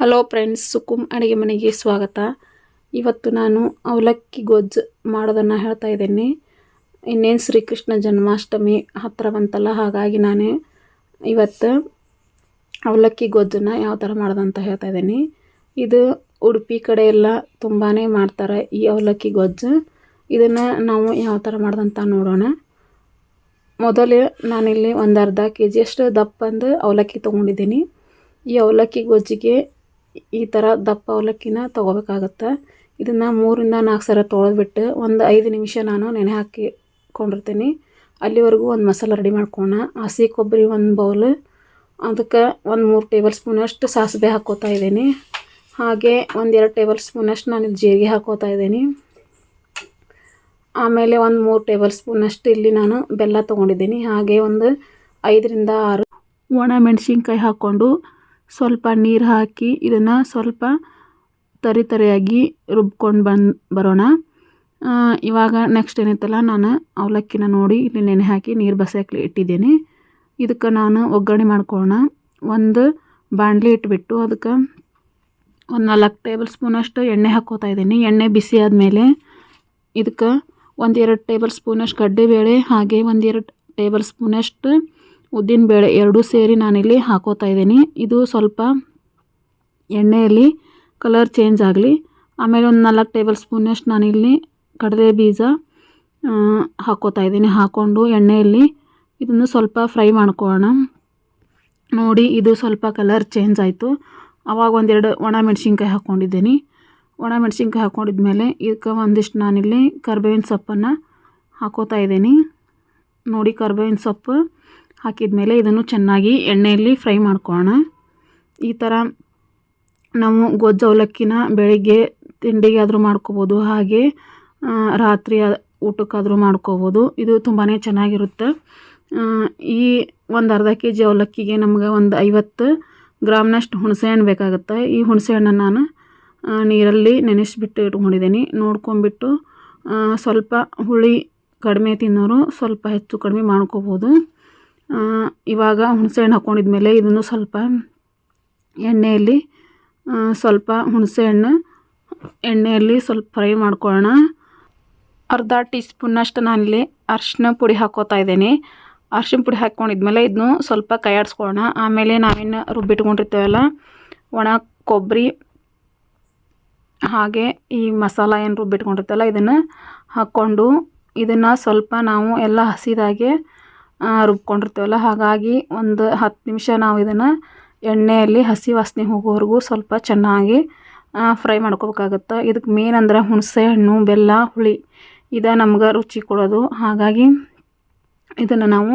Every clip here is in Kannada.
ಹಲೋ ಫ್ರೆಂಡ್ಸ್, ಸುಕುಮ್ ಅಡುಗೆ ಮನೆಗೆ ಸ್ವಾಗತ. ಇವತ್ತು ನಾನು ಅವಲಕ್ಕಿ ಗೊಜ್ಜು ಮಾಡೋದನ್ನು ಹೇಳ್ತಾ ಇದ್ದೀನಿ. ಇನ್ನೇನು ಶ್ರೀಕೃಷ್ಣ ಜನ್ಮಾಷ್ಟಮಿ ಹತ್ತಿರ ಬಂತಲ್ಲ ಹಾಗಾಗಿ ನಾನು ಇವತ್ತು ಅವಲಕ್ಕಿ ಗೊಜ್ಜನ್ನ ಯಾವ ಥರ ಮಾಡೋದಂತ ಹೇಳ್ತಾ ಇದ್ದೀನಿ. ಇದು ಉಡುಪಿ ಕಡೆ ಎಲ್ಲ ತುಂಬಾ ಮಾಡ್ತಾರೆ ಈ ಅವಲಕ್ಕಿ ಗೊಜ್ಜು. ಇದನ್ನು ನಾವು ಯಾವ ಥರ ಮಾಡೋದಂತ ನೋಡೋಣ. ಮೊದಲು ನಾನಿಲ್ಲಿ ಒಂದು ಅರ್ಧ ಕೆ ಜಿಯಷ್ಟು ದಪ್ಪಂದು ಅವಲಕ್ಕಿ ತೊಗೊಂಡಿದ್ದೀನಿ. ಈ ಅವಲಕ್ಕಿ ಗೊಜ್ಜಿಗೆ ಈ ಥರ ದಪ್ಪ ಅವಲಕ್ಕಿನ ತೊಗೋಬೇಕಾಗತ್ತೆ. ಇದನ್ನು ಮೂರಿಂದ ನಾಲ್ಕು ಸಲ ತೊಳೆದ್ಬಿಟ್ಟು ಒಂದು ಐದು ನಿಮಿಷ ನಾನು ನೆನೆ ಹಾಕಿಕೊಂಡಿರ್ತೀನಿ. ಅಲ್ಲಿವರೆಗೂ ಒಂದು ಮಸಾಲೆ ರೆಡಿ ಮಾಡ್ಕೋಣ ಹಸಿ ಕೊಬ್ಬರಿ ಒಂದು ಬೌಲ್ ಅದಕ್ಕೆ ಒಂದು ಮೂರು ಟೇಬಲ್ ಸ್ಪೂನಷ್ಟು ಸಾಸಿವೆ ಹಾಕೋತಾ ಇದ್ದೀನಿ. ಹಾಗೆ ಒಂದೆರಡು ಟೇಬಲ್ ಸ್ಪೂನಷ್ಟು ನಾನು ಜೀರಿಗೆ ಹಾಕೋತಾ ಇದ್ದೀನಿ. ಆಮೇಲೆ ಒಂದು ಮೂರು ಟೇಬಲ್ ಸ್ಪೂನಷ್ಟು ಇಲ್ಲಿ ನಾನು ಬೆಲ್ಲ ತೊಗೊಂಡಿದ್ದೀನಿ. ಹಾಗೆ ಒಂದು ಐದರಿಂದ ಆರು ಒಣ ಮೆಣಸಿನ್ಕಾಯಿ ಹಾಕ್ಕೊಂಡು ಸ್ವಲ್ಪ ನೀರು ಹಾಕಿ ಇದನ್ನು ಸ್ವಲ್ಪ ತರಿ ತರಿಯಾಗಿ ರುಬ್ಕೊಂಡು ಬಂದು ಬರೋಣ. ಇವಾಗ ನೆಕ್ಸ್ಟ್ ಏನೈತಲ್ಲ, ನಾನು ಅವಲಕ್ಕಿನ ನೋಡಿ ಇಲ್ಲಿ ನೆನೆ ಹಾಕಿ ನೀರು ಬಸಕ್ಲಿ ಇಟ್ಟಿದ್ದೀನಿ. ಇದಕ್ಕೆ ನಾನು ಒಗ್ಗರಣೆ ಮಾಡ್ಕೊಳ್ಳೋಣ ಒಂದು ಬಾಣಲಿ ಇಟ್ಬಿಟ್ಟು ಅದಕ್ಕೆ ಒಂದು ನಾಲ್ಕು ಟೇಬಲ್ ಸ್ಪೂನಷ್ಟು ಎಣ್ಣೆ ಹಾಕ್ಕೋತಾ ಇದ್ದೀನಿ. ಎಣ್ಣೆ ಬಿಸಿ ಆದಮೇಲೆ ಇದಕ್ಕೆ ಒಂದೆರಡು ಟೇಬಲ್ ಸ್ಪೂನಷ್ಟು ಕಡ್ಡಿಬೇಳೆ ಹಾಗೆ ಒಂದೆರಡು ಟೇಬಲ್ ಸ್ಪೂನಷ್ಟು ಉದ್ದಿನಬೇಳೆ ಎರಡೂ ಸೇರಿ ನಾನಿಲ್ಲಿ ಹಾಕೋತಾ ಇದ್ದೀನಿ. ಇದು ಸ್ವಲ್ಪ ಎಣ್ಣೆಯಲ್ಲಿ ಕಲರ್ ಚೇಂಜ್ ಆಗಲಿ. ಆಮೇಲೆ ಒಂದು ನಾಲ್ಕು ಟೇಬಲ್ ಸ್ಪೂನಷ್ಟು ನಾನಿಲ್ಲಿ ಕಡಲೆ ಬೀಜ ಹಾಕೋತಾ ಇದ್ದೀನಿ. ಹಾಕ್ಕೊಂಡು ಎಣ್ಣೆಯಲ್ಲಿ ಇದನ್ನು ಸ್ವಲ್ಪ ಫ್ರೈ ಮಾಡ್ಕೊಳ್ಳೋಣ. ನೋಡಿ, ಇದು ಸ್ವಲ್ಪ ಕಲರ್ ಚೇಂಜ್ ಆಯಿತು. ಆವಾಗ ಒಂದೆರಡು ಒಣ ಮೆಣಸಿನ್ಕಾಯಿ ಹಾಕ್ಕೊಂಡಿದ್ದೀನಿ. ಒಣ ಮೆಣಸಿನ್ಕಾಯಿ ಹಾಕ್ಕೊಂಡಿದ್ಮೇಲೆ ಇದಕ್ಕೆ ಒಂದಿಷ್ಟು ನಾನಿಲ್ಲಿ ಕರ್ಬೇವಿನ ಸೊಪ್ಪನ್ನು ಹಾಕೋತಾ ಇದ್ದೀನಿ. ನೋಡಿ, ಕರ್ಬೇವಿನ ಸೊಪ್ಪು ಹಾಕಿದ್ಮೇಲೆ ಇದನ್ನು ಚೆನ್ನಾಗಿ ಎಣ್ಣೆಯಲ್ಲಿ ಫ್ರೈ ಮಾಡ್ಕೊಳ್ಳೋಣ. ಈ ಥರ ನಾವು ಗೊಜ್ಜು ಅವಲಕ್ಕಿನ ಬೆಳಿಗ್ಗೆ ತಿಂಡಿಗಾದರೂ ಮಾಡ್ಕೋಬೋದು ಹಾಗೆ ರಾತ್ರಿ ಊಟಕ್ಕಾದರೂ ಮಾಡ್ಕೋಬೋದು. ಇದು ತುಂಬಾ ಚೆನ್ನಾಗಿರುತ್ತೆ. ಈ ಒಂದು ಅರ್ಧ ಕೆ ಜಿ ಅವಲಕ್ಕಿಗೆ ನಮ್ಗೆ ಒಂದು ಐವತ್ತು ಗ್ರಾಮ್ನಷ್ಟು ಹುಣಸೆಹಣ್ಣು ಬೇಕಾಗುತ್ತೆ. ಈ ಹುಣಸೆಹಣ್ಣನ್ನು ನಾನು ಆ, ನೀರಲ್ಲಿ ನೆನೆಸಿಬಿಟ್ಟು ಇಟ್ಕೊಂಡಿದ್ದೀನಿ. ನೋಡ್ಕೊಂಬಿಟ್ಟು ಸ್ವಲ್ಪ ಹುಳಿ ಕಡಿಮೆ ತಿನ್ನೋರು ಸ್ವಲ್ಪ ಹೆಚ್ಚು ಕಡಿಮೆ ಮಾಡ್ಕೋಬೋದು. ಇವಾಗ ಹುಣಸೆಹಣ್ಣು ಹಾಕ್ಕೊಂಡಿದ್ಮೇಲೆ ಇದನ್ನು ಸ್ವಲ್ಪ ಎಣ್ಣೆಯಲ್ಲಿ ಸ್ವಲ್ಪ ಸ್ವಲ್ಪ ಹುಣಸೆಹಣ್ಣು ಎಣ್ಣೆಯಲ್ಲಿ ಸ್ವಲ್ಪ ಫ್ರೈ ಮಾಡ್ಕೊಳ್ಳೋಣ. ಅರ್ಧ ಟೀ ಸ್ಪೂನಷ್ಟು ನಾನಿಲ್ಲಿ ಅರ್ಶಿನ ಪುಡಿ ಹಾಕೋತಾ ಇದ್ದೀನಿ. ಅರ್ಶಿನ ಪುಡಿ ಹಾಕ್ಕೊಂಡಿದ್ಮೇಲೆ ಇದನ್ನು ಸ್ವಲ್ಪ ಕೈಯಾಡಿಸ್ಕೊಳ್ಳೋಣ. ಆಮೇಲೆ ನಾವೇನು ರುಬ್ಬಿಟ್ಕೊಂಡಿರ್ತೇವಲ್ಲ, ಒಣ ಕೊಬ್ಬರಿ, ಹಾಗೆ ಈ ಮಸಾಲ ಏನು ರುಬ್ಬಿಟ್ಕೊಂಡಿರ್ತಲ್ಲ, ಇದನ್ನು ಹಾಕ್ಕೊಂಡು ಇದನ್ನು ಸ್ವಲ್ಪ ನಾವು ಎಲ್ಲ ಹಸಿದಾಗೆ ರುಬ್ಕೊಂಡಿರ್ತೇವಲ್ಲ, ಹಾಗಾಗಿ ಒಂದು ಹತ್ತು ನಿಮಿಷ ನಾವು ಇದನ್ನು ಎಣ್ಣೆಯಲ್ಲಿ ಹಸಿ ವಾಸನೆ ಹೋಗೋವರೆಗೂ ಸ್ವಲ್ಪ ಚೆನ್ನಾಗಿ ಫ್ರೈ ಮಾಡ್ಕೋಬೇಕಾಗತ್ತೆ. ಇದಕ್ಕೆ ಮೇನ್ ಅಂದರೆ ಹುಣಸೆ ಹಣ್ಣು, ಬೆಲ್ಲ, ಹುಳಿ, ಇದು ನಮ್ಗೆ ರುಚಿ ಕೊಡೋದು. ಹಾಗಾಗಿ ಇದನ್ನು ನಾವು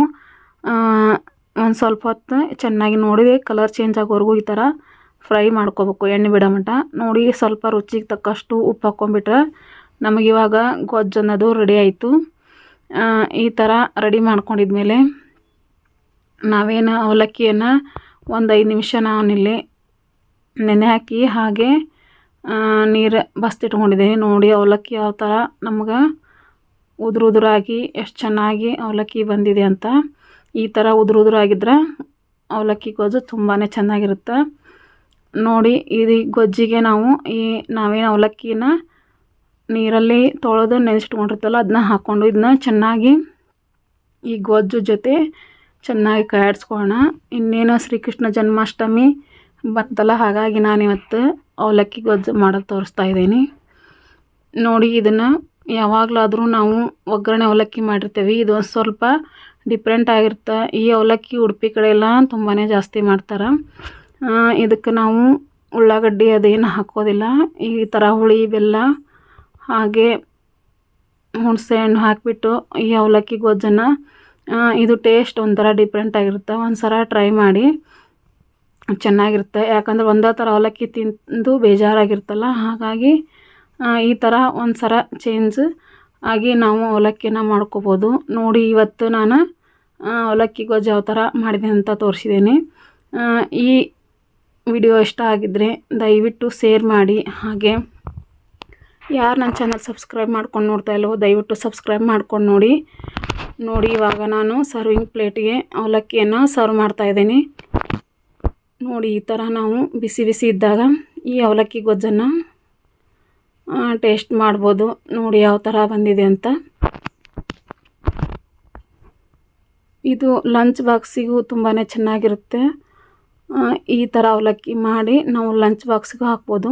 ಒಂದು ಸ್ವಲ್ಪ ಹೊತ್ತು ಚೆನ್ನಾಗಿ ನೋಡಿ ಕಲರ್ ಚೇಂಜ್ ಆಗೋವರೆಗೂ ಈ ಥರ ಫ್ರೈ ಮಾಡ್ಕೋಬೇಕು ಎಣ್ಣೆ ಬಿಡೋ ನೋಡಿ, ಸ್ವಲ್ಪ ರುಚಿಗೆ ತಕ್ಕಷ್ಟು ಉಪ್ಪು ಹಾಕ್ಕೊಂಬಿಟ್ರೆ ನಮಗಿವಾಗ ಗೊಜ್ಜು ಅನ್ನೋದು ರೆಡಿ ಆಯಿತು. ಈ ಥರ ರೆಡಿ ಮಾಡ್ಕೊಂಡಿದ್ಮೇಲೆ ನಾವೇನು ಅವಲಕ್ಕಿಯನ್ನು ಒಂದು ಐದು ನಿಮಿಷ ನಾನಿಲ್ಲಿ ನೆನೆ ಹಾಕಿ ಹಾಗೆ ನೀರು ಬಸ್ತಿಟ್ಕೊಂಡಿದ್ದೀನಿ. ನೋಡಿ ಅವಲಕ್ಕಿ ಯಾವ ಥರ ನಮ್ಗೆ ಉದುರು ಉದುರಾಗಿ ಎಷ್ಟು ಚೆನ್ನಾಗಿ ಅವಲಕ್ಕಿ ಬಂದಿದೆ ಅಂತ. ಈ ಥರ ಉದುರು ಉದುರಾಗಿದ್ರೆ ಅವಲಕ್ಕಿ ಗೊಜ್ಜು ತುಂಬಾ ಚೆನ್ನಾಗಿರುತ್ತೆ. ನೋಡಿ ಇದು ಗೊಜ್ಜಿಗೆ ನಾವು ಈ ನಾವೇನು ಅವಲಕ್ಕಿನ ನೀರಲ್ಲಿ ತೊಳೆದು ನೆನೆಸಿಟ್ಕೊಂಡಿರ್ತಲ್ಲ ಅದನ್ನ ಹಾಕ್ಕೊಂಡು ಇದನ್ನ ಚೆನ್ನಾಗಿ ಈ ಗೊಜ್ಜು ಜೊತೆ ಚೆನ್ನಾಗಿ ಕೈಯಾಡಿಸ್ಕೊಳ್ಳೋಣ. ಇನ್ನೇನು ಶ್ರೀಕೃಷ್ಣ ಜನ್ಮಾಷ್ಟಮಿ ಬಂತಲ್ಲ ಹಾಗಾಗಿ ನಾನಿವತ್ತು ಅವಲಕ್ಕಿ ಗೊಜ್ಜು ಮಾಡೋದು ತೋರಿಸ್ತಾ ಇದ್ದೀನಿ. ನೋಡಿ, ಇದನ್ನು ಯಾವಾಗಲಾದರೂ ನಾವು ಒಗ್ಗರಣೆ ಅವಲಕ್ಕಿ ಮಾಡಿರ್ತೇವೆ. ಇದು ಸ್ವಲ್ಪ ಡಿಫ್ರೆಂಟ್ ಆಗಿರುತ್ತೆ. ಈ ಅವಲಕ್ಕಿ ಉಡುಪಿ ಕಡೆ ಎಲ್ಲ ತುಂಬಾ ಜಾಸ್ತಿ ಮಾಡ್ತಾರೆ. ಇದಕ್ಕೆ ನಾವು ಉಳ್ಳಾಗಡ್ಡಿ ಅದೇನು ಹಾಕೋದಿಲ್ಲ. ಈ ಥರ ಹುಳಿ, ಬೆಲ್ಲ ಹಾಗೆ ಹುಣಸೆ ಹಣ್ಣು ಹಾಕಿಬಿಟ್ಟು ಈ ಅವಲಕ್ಕಿ ಗೊಜ್ಜನ್ನು ಇದು ಟೇಸ್ಟ್ ಒಂಥರ ಡಿಫ್ರೆಂಟ್ ಆಗಿರುತ್ತೆ. ಒಂದು ಸಲ ಟ್ರೈ ಮಾಡಿ ಚೆನ್ನಾಗಿರುತ್ತೆ. ಯಾಕಂದ್ರೆ ಒಂದೇ ಥರ ಅವಲಕ್ಕಿ ತಿಂದು ಬೇಜಾರಾಗಿರ್ತಲ್ಲ ಹಾಗಾಗಿ ಈ ಥರ ಒಂದು ಸಲ ಚೇಂಜ್ ಆಗಿ ನಾವು ಅವಲಕ್ಕಿನ ಮಾಡ್ಕೋಬೋದು. ನೋಡಿ, ಇವತ್ತು ನಾನು ಅವಲಕ್ಕಿ ಗೊಜ್ಜು ಯಾವ ಥರ ಮಾಡಿದೆ ಅಂತ ತೋರಿಸಿದ್ದೀನಿ. ಈ ವಿಡಿಯೋ ಇಷ್ಟ ಆಗಿದ್ದರೆ ದಯವಿಟ್ಟು ಶೇರ್ ಮಾಡಿ. ಹಾಗೆ ಯಾರು ನನ್ನ ಚಾನಲ್ ಸಬ್ಸ್ಕ್ರೈಬ್ ಮಾಡ್ಕೊಂಡು ನೋಡ್ತಾ ಇಲ್ಲವೋ, ದಯವಿಟ್ಟು ಸಬ್ಸ್ಕ್ರೈಬ್ ಮಾಡ್ಕೊಂಡು ನೋಡಿ. ನೋಡಿ, ಇವಾಗ ನಾನು ಸರ್ವಿಂಗ್ ಪ್ಲೇಟಿಗೆ ಅವಲಕ್ಕಿಯನ್ನು ಸರ್ವ್ ಮಾಡ್ತಾಯಿದ್ದೀನಿ ನೋಡಿ, ಈ ಥರ ನಾವು ಬಿಸಿ ಬಿಸಿ ಇದ್ದಾಗ ಈ ಅವಲಕ್ಕಿ ಗೊಜ್ಜನ್ನು ಟೇಸ್ಟ್ ಮಾಡ್ಬೋದು. ನೋಡಿ, ಯಾವ ಥರ ಬಂದಿದೆ ಅಂತ. ಇದು ಲಂಚ್ ಬಾಕ್ಸಿಗೂ ತುಂಬಾ ಚೆನ್ನಾಗಿರುತ್ತೆ. ಈ ಥರ ಅವಲಕ್ಕಿ ಮಾಡಿ ನಾವು ಲಂಚ್ ಬಾಕ್ಸ್ಗೂ ಹಾಕ್ಬೋದು.